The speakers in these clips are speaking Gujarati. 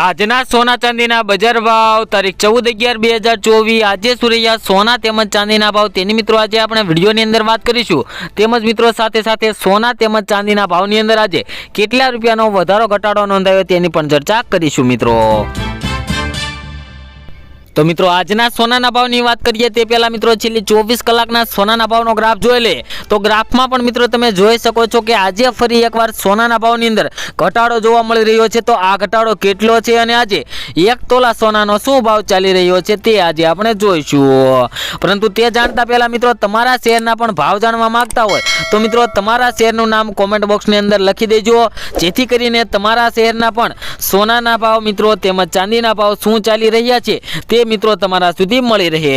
આજના સોના ચાંદીના બજાર ભાવ, તારીખ ચૌદ અગિયાર બે હજાર ચોવીસ. આજે સુરૈયા સોના તેમજ ચાંદીના ભાવ તેની મિત્રો આજે આપણે વિડીયોની અંદર વાત કરીશું. તેમજ મિત્રો સાથે સાથે સોના તેમજ ચાંદીના ભાવની અંદર આજે કેટલા રૂપિયાનો વધારો ઘટાડો નોંધાયો તેની પણ ચર્ચા કરીશું મિત્રો. તો મિત્રો, આજના સોનાના ભાવની વાત કરીએ તે પહેલાં મિત્રો છેલ્લી ચોવીસ કલાકના સોનાના ભાવનો ગ્રાફ જોઈ લે. તો ગ્રાફમાં પણ મિત્રો તમે જોઈ શકો છો કે આજે ફરી એકવાર સોનાના ભાવની અંદર ઘટાડો જોવા મળી રહ્યો છે. તો આ ઘટાડો કેટલો છે અને આજે એક તોલા સોનાનો શું ભાવ ચાલી રહ્યો છે તે આજે આપણે જોઈશું. પરંતુ તે જાણતા પહેલાં મિત્રો, તમારા શેરના પણ ભાવ જાણવા માંગતા હોય તો મિત્રો, તમારા શેરનું નામ કોમેન્ટ બોક્સની અંદર લખી દેજો. જેથી કરીને તમારા શહેરના પણ સોનાના ભાવ મિત્રો તેમજ ચાંદીના ભાવ શું ચાલી રહ્યા છે તે મિત્રો તમારા સુધી મળી રહે.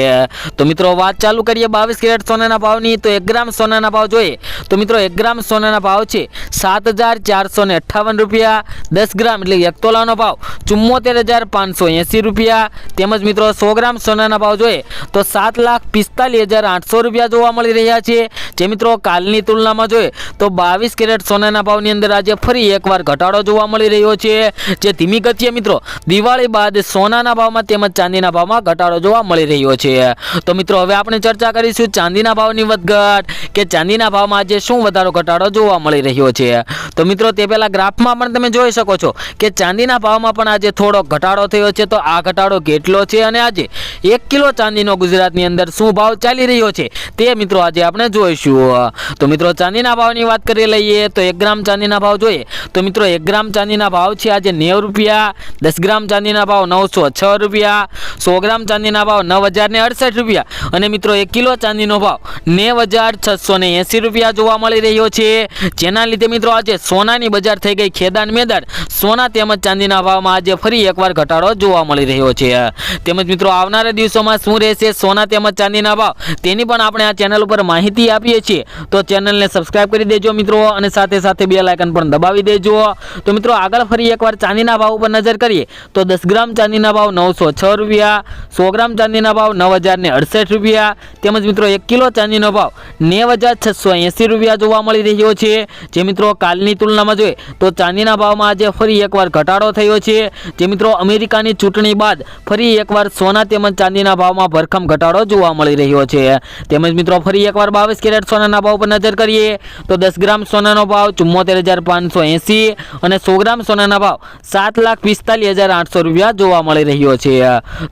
તો મિત્રો વાત ચાલુ કરીએ બાવીસ કેરેટ સોનાના ભાવની, તો એક ગ્રામ સોનાના ભાવ જોઈએ. તો મિત્રો એક ગ્રામ સોનાના ભાવ છે સાત હજાર ચારસો ને અઠ્ઠાવન રૂપિયા, દસ ગ્રામ એટલે એક તોલાનો ભાવ ચુમ્મોતેર હજાર પાંચસો એંસી રૂપિયા. તેમજ મિત્રો સો ગ્રામ સોનાના ભાવ જોઈએ, તો સાત લાખ પિસ્તાલીસ હજાર આઠસો રૂપિયા જોવા મળી રહ્યા છે. જે મિત્રો કાલની તુલનામાં જોઈએ, તો બાવીસ કેરેટ સોનાના ભાવની અંદર આજે ફરી એકવાર ઘટાડો જોવા મળી રહ્યો છે. જે ધીમી ગતિએ મિત્રો દિવાળી બાદ સોનાના ભાવમાં તેમજ ચાંદીના ભાવમાં ઘટાડો જોવા મળી રહ્યો છે. તો મિત્રો, હવે આપણે ચર્ચા કરીશું ચાંદીના ભાવની વધઘટ કે ચાંદીના ભાવમાં આજે શું વધારો ઘટાડો જોવા મળી રહ્યો છે. તો મિત્રો, તે પહેલા ગ્રાફમાં પણ તમે જોઈ શકો છો કે ચાંદીના ભાવમાં પણ આજે થોડો ઘટાડો થયો છે. તો આ ઘટાડો કેટલો છે અને આજે એક કિલો ચાંદીનો ગુજરાતની અંદર શું ભાવ ચાલી રહ્યો છે તે મિત્રો આજે આપણે જોઈશું. તો મિત્રો, ચાંદીના ભાવની વાત કરી લઈએ તો એક ગ્રામ ચાંદીના ભાવ જોઈએ. તો મિત્રો, એક ગ્રામ ચાંદીના ભાવ છે આજે નેવ રૂપિયા, દસ ગ્રામ ચાંદીના ભાવ નવસો છ રૂપિયા સો ગ્રામ ચાંદીના ભાવ નવ હજારને અડસઠ રૂપિયા. અને મિત્રો, એક કિલો ચાંદીનો ભાવ નેવ હજાર છસો એંસી રૂપિયા જોવા મળી રહ્યો છે. જેના લીધે મિત્રો, આજે સોનાની બજાર થઈ ગઈ ખેદાન મેદાન. સોના તેમજ ચાંદીના ભાવમાં આજે ફરી એકવાર ઘટાડો જોવા મળી રહ્યો છે. તેમજ મિત્રો, આવનારા દિવસોમાં શું રહેશે? સોના તેમજ ચાંદીના ભાવ. તેની પણ આપણે આ ચેનલ ઉપર માહિતી આપીએ છીએ. તો ચેનલને સબસ્ક્રાઇબ કરી દેજો મિત્રો, અને સાથે સાથે બે લાયકન પણ દબાવી દેજો. તો મિત્રો, આગળ ફરી એકવાર ચાંદીના ભાવ ઉપર નજર કરીએ, તો દસ ગ્રામ ચાંદીના ભાવ નવસો છ રૂપિયા સો ગ્રામ ચાંદીના ભાવ નવ હજાર ને અડસઠ રૂપિયા. તેમજ મિત્રો, એક કિલો ચાંદીનો ભાવ નેવ હજાર છસો એંસી રૂપિયા જોવા મળી રહ્યો છે. જે મિત્રો, કાલની તુલનામાં જોઈએ તો ચાંદીના ભાવમાં આજે ફરી એકવાર ઘટાડો થયો છે. જે મિત્રો, અમેરિકાની ચૂંટણી બાદ ફરી એકવાર સોના તેમજ ચાંદીના ભાવમાં ભરખમ ઘટાડો જોવા મળી રહ્યો છે. તેમજ મિત્રો, ફરી એકવાર બાવીસ કેરેટ સોનાના ભાવ પર નજર કરીએ તો દસ ગ્રામ સોનાનો ભાવ ચુમ્મોતેર હજાર પાંચસો એંસી અને સો ગ્રામ સોનાના ભાવ સાત લાખ પિસ્તાલીસ હજાર આઠસો રૂપિયા જોવા મળી રહ્યો છે.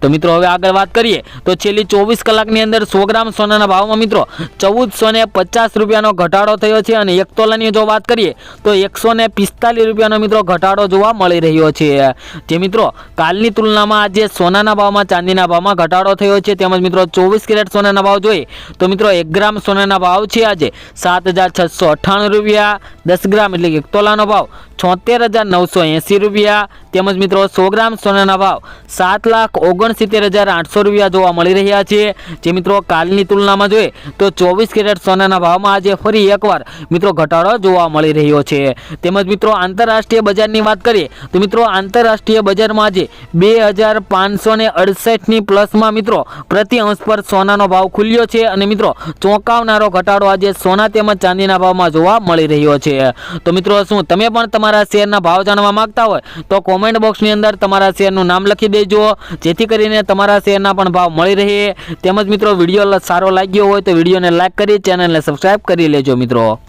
તો મિત્રો, હવે આગળ વાત કરીએ તો છેલ્લી ચોવીસ કલાકની અંદર સો ગ્રામ સોનાના ભાવમાં મિત્રો ચૌદસો ને પચાસ રૂપિયાનો ઘટાડો થયો છે અને એક તોલાની જો વાત કરીએ તો એકસો ને પિસ્તાલીસ રૂપિયાનો મિત્રો ઘટાડો જોવા મળી રહ્યો છે. જે મિત્રો, કાલની તુલનામાં આજે સોનાના ભાવમાં, ચાંદીના ભાવમાં ઘટાડો થયો છે. તેમજ મિત્રો, ચોવીસ કેરેટ સોનાના ભાવ જોઈએ તો મિત્રો, એક ગ્રામ સોનાના ભાવ છે આજે સાત હજાર છસો અઠ્ઠાણું રૂપિયા, દસ ગ્રામ એટલે એક તોલાનો ભાવ છોતેર હજાર નવસો એંસી રૂપિયા. તેમજ મિત્રો, સો ગ્રામ સોનાના ભાવ સાત લાખ ઓગણસિત્તેર હજાર આઠસો રૂપિયા જોવા મળી રહ્યા છે. જે મિત્રો કાલની તુલનામાં જોઈએ તો ચોવીસ કેરેટ સોનાના ભાવમાં આજે ફરી એકવાર મિત્રો ઘટાડો જોવા મળી રહ્યો છે. તેમજ મિત્રો આંતરરાષ્ટ્રીય બજારની વાત કરીએ તો મિત્રો આંતરરાષ્ટ્રીય બજારમાં આજે બે હજાર પાંચસો ને અડસઠની પ્લસમાં મિત્રો પ્રતિ અંશ પર સોનાનો ભાવ ખુલ્યો છે અને મિત્રો ચોંકાવનારો ઘટાડો આજે સોના તેમજ ચાંદીના ભાવમાં જોવા મળી રહ્યો છે. તો મિત્રો શું તમે પણ તમારા શેરના ભાવ જાણવા માંગતા હોય તો કોમેન્ટ બોક્સની અંદર તમારા શેરનું નામ લખી દેજો. જેથી કરીને તમારા શેરના પણ ભાવ મળી રહે. તેમજ મિત્રો, વીડિયો સારો લાગ્યો હોય તો વિડીયોને લાઈક કરી ચેનલને સબસ્ક્રાઈબ કરી લેજો મિત્રો.